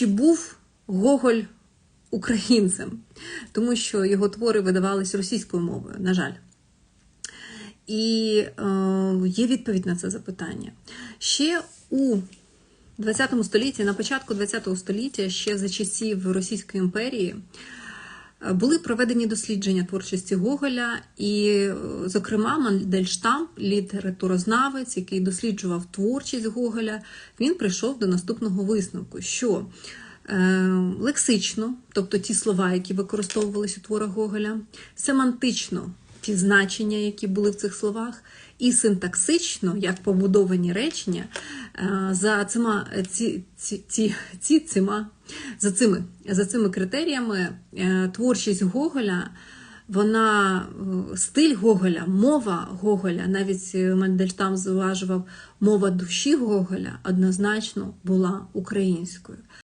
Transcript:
чи був Гоголь українцем, тому що його твори видавались російською мовою, на жаль. І е, є відповідь на це запитання. Ще у 20 столітті, на початку 20 століття, ще за часів Російської імперії, були проведені дослідження творчості Гоголя, і, е, зокрема, Мандельштам, літературознавець, який досліджував творчість Гоголя, він прийшов до наступного висновку, що е, лексично, тобто ті слова, які використовувалися у творах Гоголя, семантично ті значення, які були в цих словах, і синтаксично, як побудовані речення, е, за цима, ці, ці, ці, ці, цима, за, цими, за цими критеріями е, творчість Гоголя. Вона е, стиль Гоголя, мова Гоголя, навіть е, Мандельштам зважував, мова душі Гоголя однозначно була українською.